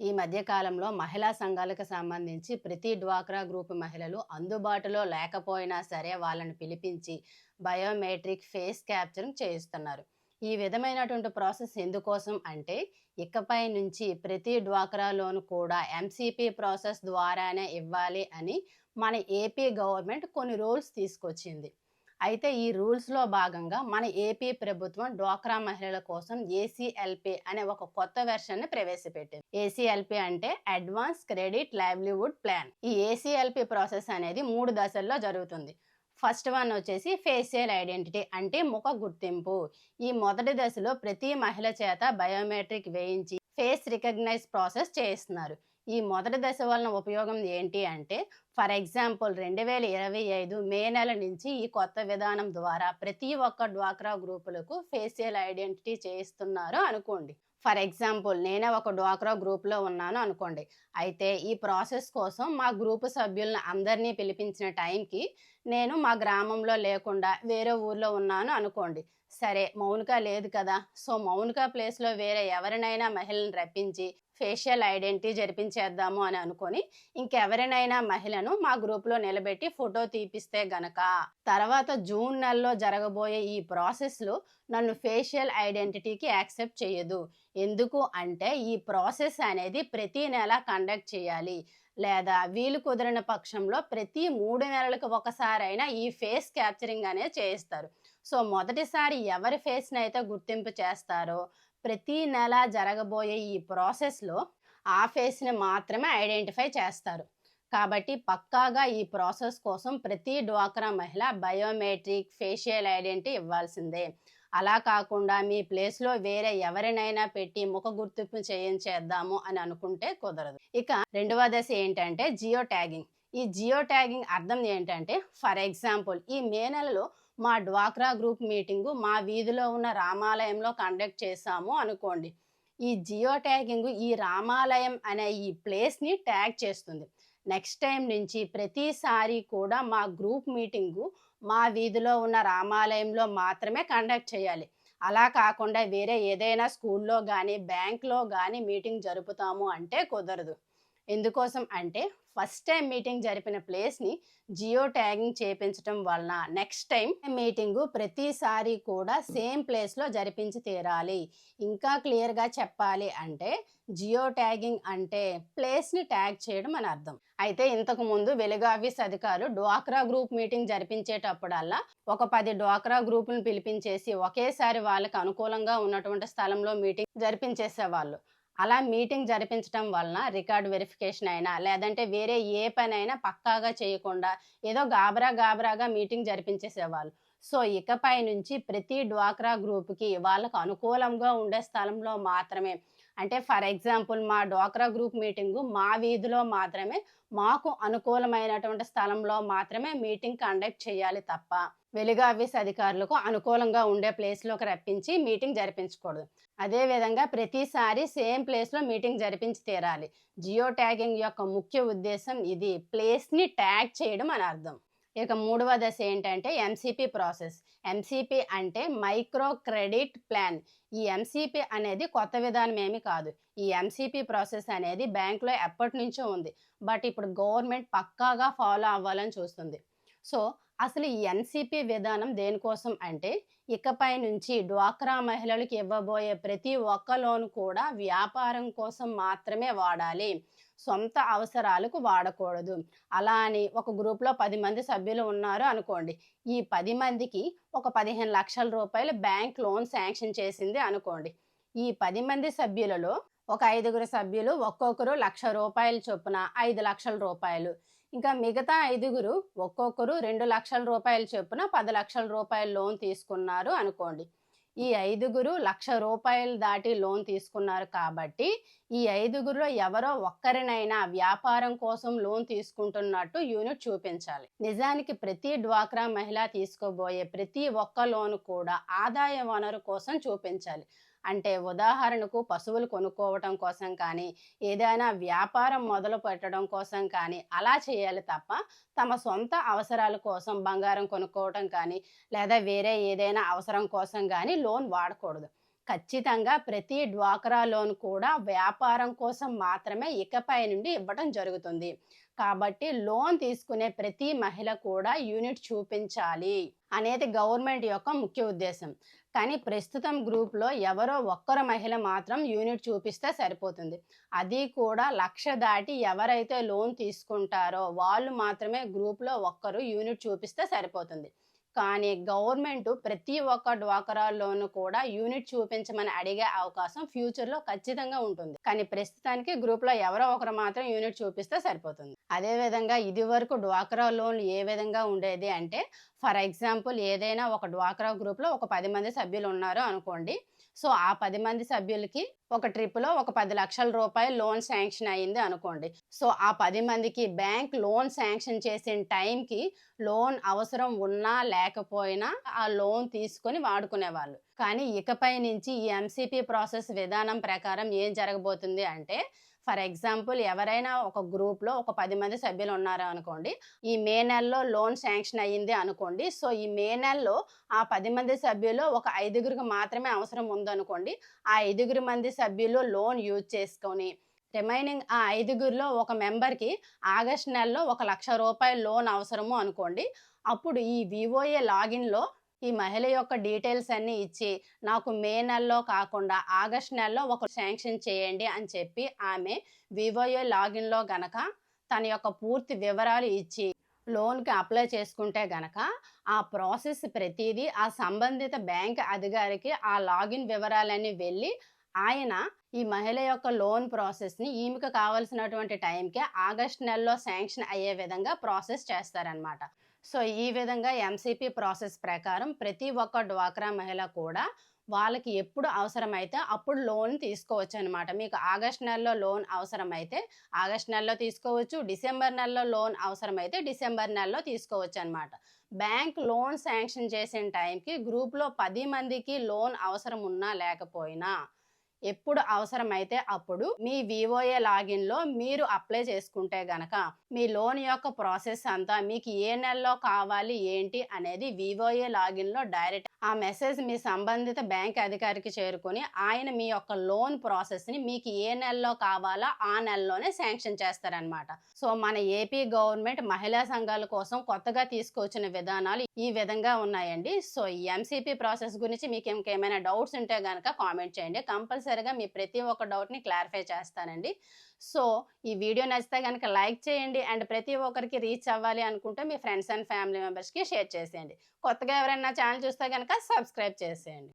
ఈ మధ్యకాలంలో మహిళా సంఘాలకు సంబంధించి ప్రతి డ్వాక్రా గ్రూప్ మహిళలు అందుబాటులో లేకపోయినా సరే వాళ్ళని పిలిపించి బయోమెట్రిక్ ఫేస్ క్యాప్చరింగ్ చేయిస్తున్నారు. ఈ విధమైనటువంటి ప్రాసెస్ ఎందుకోసం అంటే ఇకపై నుంచి ప్రతి డ్వాక్రాలోను కూడా ఎంసీపీ ప్రాసెస్ ద్వారానే ఇవ్వాలి అని మన ఏపీ గవర్నమెంట్ కొన్ని రూల్స్ తీసుకొచ్చింది. అయితే ఈ రూల్స్లో భాగంగా మన ఏపీ ప్రభుత్వం డ్వాక్రా మహిళల కోసం ఏసీఎల్పి అనే ఒక కొత్త వెర్షన్ని ప్రవేశపెట్టింది. ఏసీఎల్పి అంటే అడ్వాన్స్ క్రెడిట్ లైవ్లీవుడ్ ప్లాన్ ఈ ఏసీఎల్పి ప్రాసెస్ అనేది మూడు దశల్లో జరుగుతుంది. ఫస్ట్ వన్ వచ్చేసి ఫేషియల్ ఐడెంటిటీ అంటే ముఖ గుర్తింపు. ఈ మొదటి దశలో ప్రతి మహిళ చేత బయోమెట్రిక్ వేయించి ఫేస్ రికగ్నైజ్ ప్రాసెస్ చేయిస్తున్నారు. ఈ మొదటి దశ వలన ఉపయోగం ఏంటి అంటే ఫర్ ఎగ్జాంపుల్ రెండు వేల ఇరవై ఐదు మే నెల నుంచి ఈ కొత్త విధానం ద్వారా ప్రతి ఒక్క డ్వాక్రా గ్రూపులకు ఫేషియల్ ఐడెంటిటీ చేయిస్తున్నారు అనుకోండి. ఫర్ ఎగ్జాంపుల్ నేనే ఒక డ్వాక్రా గ్రూప్లో ఉన్నాను అనుకోండి. అయితే ఈ ప్రాసెస్ కోసం మా గ్రూపు సభ్యులను అందరినీ పిలిపించిన టైంకి నేను మా గ్రామంలో లేకుండా వేరే ఊర్లో ఉన్నాను అనుకోండి. సరే మౌనిక లేదు కదా. సో మౌనిక ప్లేస్లో వేరే ఎవరినైనా మహిళను రప్పించి ఫేషియల్ ఐడెంటిటీ జరిపించేద్దాము అని అనుకొని ఇంకెవరినైనా మహిళను మా గ్రూప్లో నిలబెట్టి ఫోటో తీపిస్తే గనక తర్వాత జూన్ నెలలో జరగబోయే ఈ ప్రాసెస్లో నన్ను ఫేషియల్ ఐడెంటిటీకి యాక్సెప్ట్ చేయదు ఎందుకు అంటే ఈ ప్రాసెస్ అనేది ప్రతి నెల కండక్ట్ చేయాలి. లేదా వీలు కుదిరిన పక్షంలో ప్రతి మూడు నెలలకు ఒకసారైనా ఈ ఫేస్ క్యాప్చరింగ్ అనేది చేయిస్తారు. సో మొదటిసారి ఎవరి ఫేస్ని అయితే గుర్తింపు చేస్తారో ప్రతి నెల జరగబోయే ఈ ప్రాసెస్లో ఆ ఫేస్ని మాత్రమే ఐడెంటిఫై చేస్తారు. కాబట్టి పక్కాగా ఈ ప్రాసెస్ కోసం ప్రతి డ్వాక్రా మహిళ బయోమెట్రిక్ ఫేషియల్ ఐడెంటిటీ ఇవ్వాల్సిందే. అలా కాకుండా మీ ప్లేస్లో వేరే ఎవరినైనా పెట్టి ముఖ గుర్తింపు చేయించేద్దాము అని అనుకుంటే కుదరదు. ఇక రెండవ దశ ఏంటంటే జియో ట్యాగింగ్. ఈ జియో ట్యాగింగ్ అర్థం ఏంటంటే ఫర్ ఎగ్జాంపుల్ ఈ మే నెలలో మా డ్వాక్రా గ్రూప్ మీటింగు మా వీధిలో ఉన్న రామాలయంలో కండక్ట్ చేశాము అనుకోండి. ఈ జియో ట్యాగింగ్ ఈ రామాలయం అనే ఈ ప్లేస్ని ట్యాగ్ చేస్తుంది. నెక్స్ట్ టైం నుంచి ప్రతిసారి కూడా మా గ్రూప్ మీటింగు మా వీధిలో ఉన్న రామాలయంలో మాత్రమే కండక్ట్ చేయాలి. అలా కాకుండా వేరే ఏదైనా స్కూల్లో కానీ బ్యాంక్లో కానీ మీటింగ్ జరుపుతాము అంటే కుదరదు. ఎందుకోసం అంటే ఫస్ట్ టైం మీటింగ్ జరిపిన ప్లేస్ని జియో ట్యాగింగ్ చేపించడం వలన నెక్స్ట్ టైం మీటింగు ప్రతిసారి కూడా సేమ్ ప్లేస్లో జరిపించి తీరాలి. ఇంకా క్లియర్గా చెప్పాలి అంటే జియో ట్యాగింగ్ అంటే ప్లేస్ని ట్యాగ్ చేయడం అని అర్థం. అయితే ఇంతకు ముందు వెలుగు ఆఫీస్ అధికారులు డ్వాక్రా గ్రూప్ మీటింగ్ జరిపించేటప్పుడల్లా ఒక పది డ్వాక్రా గ్రూపులను పిలిపించేసి ఒకేసారి వాళ్ళకి అనుకూలంగా ఉన్నటువంటి స్థలంలో మీటింగ్ జరిపించేసేవాళ్ళు. అలా మీటింగ్ జరిపించడం వలన రికార్డ్ వెరిఫికేషన్ అయినా లేదంటే వేరే ఏ పని అయినా పక్కాగా చేయకుండా ఏదో గాబరా గాబరాగా మీటింగ్ జరిపించేసేవాళ్ళు. సో ఇకపై నుంచి ప్రతి డ్వాక్రా గ్రూప్కి వాళ్ళకు అనుకూలంగా ఉండే స్థలంలో మాత్రమే. అంటే ఫర్ ఎగ్జాంపుల్ మా డ్వాక్రా గ్రూప్ మీటింగు మా వీధిలో మాత్రమే మాకు అనుకూలమైనటువంటి స్థలంలో మాత్రమే మీటింగ్ కండక్ట్ చేయాలి తప్ప వెలుగు ఆఫీస్ అధికారులకు అనుకూలంగా ఉండే ప్లేస్లోకి రప్పించి మీటింగ్ జరిపించకూడదు. అదేవిధంగా ప్రతిసారి సేమ్ ప్లేస్లో మీటింగ్ జరిపించి తీరాలి. జియో ట్యాగింగ్ యొక్క ముఖ్య ఉద్దేశం ఇది. ప్లేస్ని ట్యాగ్ చేయడం అని అర్థం. ఇక మూడవ దశ ఏంటంటే ఎంసీపీ ప్రాసెస్. ఎంసీపీ అంటే మైక్రో క్రెడిట్ ప్లాన్. ఈ ఎంసీపీ అనేది కొత్త విధానం ఏమి కాదు. ఈ ఎంసీపీ ప్రాసెస్ అనేది బ్యాంకులో ఎప్పటి నుంచో ఉంది. బట్ ఇప్పుడు గవర్నమెంట్ పక్కాగా ఫాలో అవ్వాలని చూస్తుంది. సో అసలు ఈ ఎన్సిపి విధానం దేనికోసం అంటే ఇకపై నుంచి డ్వాక్రా మహిళలకు ఇవ్వబోయే ప్రతి ఒక్క లోన్ కూడా వ్యాపారం కోసం మాత్రమే వాడాలి. సొంత అవసరాలకు వాడకూడదు. అలా అని ఒక గ్రూప్లో పది మంది సభ్యులు ఉన్నారు అనుకోండి. ఈ పది మందికి ఒక పదిహేను లక్షల రూపాయలు బ్యాంక్ లోన్ శాంక్షన్ చేసింది అనుకోండి. ఈ పది మంది సభ్యులలో ఒక ఐదుగురు సభ్యులు ఒక్కొక్కరు లక్ష రూపాయలు చొప్పున ఐదు లక్షల రూపాయలు. ఇంకా మిగతా ఐదుగురు ఒక్కొక్కరు రెండు లక్షల రూపాయలు చొప్పున పది లక్షల రూపాయలు లోన్ తీసుకున్నారు అనుకోండి. ఈ ఐదుగురు లక్ష రూపాయలు దాటి లోన్ తీసుకున్నారు కాబట్టి ఈ ఐదుగురులో ఎవరో ఒక్కరినైనా వ్యాపారం కోసం లోన్ తీసుకుంటున్నట్టు యూనిట్ చూపించాలి. నిజానికి ప్రతి డ్వాక్రా మహిళ తీసుకోబోయే ప్రతి ఒక్క లోన్ కూడా ఆదాయ వనరు కోసం చూపించాలి. అంటే ఉదాహరణకు పశువులు కొనుక్కోవటం కోసం కానీ ఏదైనా వ్యాపారం మొదలు పెట్టడం కోసం కానీ అలా చేయాలి తప్ప తమ సొంత అవసరాల కోసం బంగారం కొనుక్కోవటం కానీ లేదా వేరే ఏదైనా అవసరం కోసం కానీ లోన్ వాడకూడదు. ఖచ్చితంగా ప్రతి డ్వాక్రా లోన్ కూడా వ్యాపారం కోసం మాత్రమే ఇకపై నుండి ఇవ్వడం జరుగుతుంది. కాబట్టి లోన్ తీసుకునే ప్రతి మహిళ కూడా యూనిట్ చూపించాలి అనేది గవర్నమెంట్ యొక్క ముఖ్య ఉద్దేశం. కానీ ప్రస్తుతం గ్రూప్లో ఎవరో ఒక్కరు మహిళ మాత్రం యూనిట్ చూపిస్తే సరిపోతుంది. అది కూడా లక్ష దాటి ఎవరైతే లోన్ తీసుకుంటారో వాళ్ళు మాత్రమే గ్రూప్లో ఒక్కరు యూనిట్ చూపిస్తే సరిపోతుంది. కానీ గవర్నమెంట్ ప్రతి ఒక్క డ్వాకరాల్లోనూ కూడా యూనిట్ చూపించమని అడిగే అవకాశం ఫ్యూచర్లో ఖచ్చితంగా ఉంటుంది. కానీ ప్రస్తుతానికి గ్రూప్లో ఎవరో ఒకరు మాత్రం యూనిట్ చూపిస్తే సరిపోతుంది. అదే విధంగా ఇది వరకు డ్వాకరా లోన్లు ఏ విధంగా ఉండేది అంటే ఫర్ ఎగ్జాంపుల్ ఏదైనా ఒక డ్వాక్రా గ్రూప్లో ఒక పది మంది సభ్యులు ఉన్నారు అనుకోండి సో ఆ పది మంది సభ్యులకి ఒక ట్రిప్లో ఒక పది లక్షల రూపాయలు లోన్ శాంక్షన్ అయ్యింది అనుకోండి. సో ఆ పది మందికి బ్యాంక్ లోన్ శాంక్షన్ చేసిన టైంకి లోన్ అవసరం ఉన్నా లేకపోయినా ఆ లోన్ తీసుకొని వాడుకునేవాళ్ళు. కానీ ఇకపై నుంచి ఈ ఎంసీపీ ప్రాసెస్ విధానం ప్రకారం ఏం జరగబోతుంది అంటే ఫర్ ఎగ్జాంపుల్ ఎవరైనా ఒక గ్రూప్లో ఒక పది మంది సభ్యులు ఉన్నారు అనుకోండి ఈ మే నెలలో లోన్ శాంక్షన్ అయ్యింది అనుకోండి సో ఈ మే నెలలో ఆ పది మంది సభ్యులు ఒక ఐదుగురికి మాత్రమే అవసరం ఉందనుకోండి ఆ ఐదుగురు మంది సభ్యులు లోన్ యూజ్ చేసుకొని రిమైనింగ్ ఆ ఐదుగురిలో ఒక మెంబర్కి ఆగస్ట్ నెలలో ఒక లక్ష రూపాయల లోన్ అవసరము అనుకోండి అప్పుడు ఈ వివోఏ లాగిన్లో ఈ మహిళ యొక్క డీటెయిల్స్ అన్నీ ఇచ్చి నాకు మే నెలలో కాకుండా ఆగస్ట్ నెలలో ఒక శాంక్షన్ చేయండి అని చెప్పి ఆమె వివోయో లాగిన్లో గనక తన యొక్క పూర్తి వివరాలు ఇచ్చి లోన్కి అప్లై చేసుకుంటే గనక ఆ ప్రాసెస్ ప్రతిదీ ఆ సంబంధిత బ్యాంక్ అధికారికి ఆ లాగిన్ వివరాలన్నీ వెళ్ళి ఆయన ఈ మహిళ యొక్క లోన్ ప్రాసెస్ని ఈమెకు కావాల్సినటువంటి టైంకి ఆగస్ట్ నెలలో శాంక్షన్ అయ్యే విధంగా ప్రాసెస్ చేస్తారనమాట సో ఈ విధంగా ఎంసీపీ ప్రాసెస్ ప్రకారం ప్రతి ఒక్క డ్వాక్రా మహిళ కూడా వాళ్ళకి ఎప్పుడు అవసరమైతే అప్పుడు లోన్ తీసుకోవచ్చు అనమాట మీకు ఆగస్ట్ నెలలో లోన్ అవసరమైతే ఆగస్ట్ నెలలో తీసుకోవచ్చు డిసెంబర్ నెలలో లోన్ అవసరమైతే డిసెంబర్ నెలలో తీసుకోవచ్చు అనమాట బ్యాంక్ లోన్ శాంక్షన్ చేసిన టైంకి గ్రూప్లో పది మందికి లోన్ అవసరం ఉన్నా లేకపోయినా ఎప్పుడు అవసరమైతే అప్పుడు మీ వివోఏ లాగిన్లో మీరు అప్లై చేసుకుంటే గనక మీ లోన్ యొక్క ప్రాసెస్ అంతా మీకు ఏ నెలలో కావాలి ఏంటి అనేది వివోఏ లాగిన్లో డైరెక్ట్ ఆ మెసేజ్ మీ సంబంధిత బ్యాంక్ అధికారికి చేరుకుని ఆయన మీ యొక్క లోన్ ప్రాసెస్ని మీకు ఏ నెలలో కావాలా ఆ నెలలోనే శాంక్షన్ చేస్తారనమాట సో మన ఏపీ గవర్నమెంట్ మహిళా సంఘాల కోసం కొత్తగా తీసుకొచ్చిన విధానాలు ఈ విధంగా ఉన్నాయండి. సో ఈ ఎంసీపీ ప్రాసెస్ గురించి మీకు ఇంకేమైనా డౌట్స్ ఉంటే కనుక కామెంట్ చేయండి. కంపల్సరీ కంపల్సరీగా మీ ప్రతి ఒక్క డౌట్ని క్లారిఫై చేస్తానండి. సో ఈ వీడియో నచ్చితే కనుక లైక్ చేయండి అండ్ ప్రతి ఒక్కరికి రీచ్ అవ్వాలి అనుకుంటే మీ ఫ్రెండ్స్ అండ్ ఫ్యామిలీ మెంబర్స్కి షేర్ చేసేయండి. కొత్తగా ఎవరైనా ఛానల్ చూస్తే కనుక సబ్స్క్రైబ్ చేసేయండి.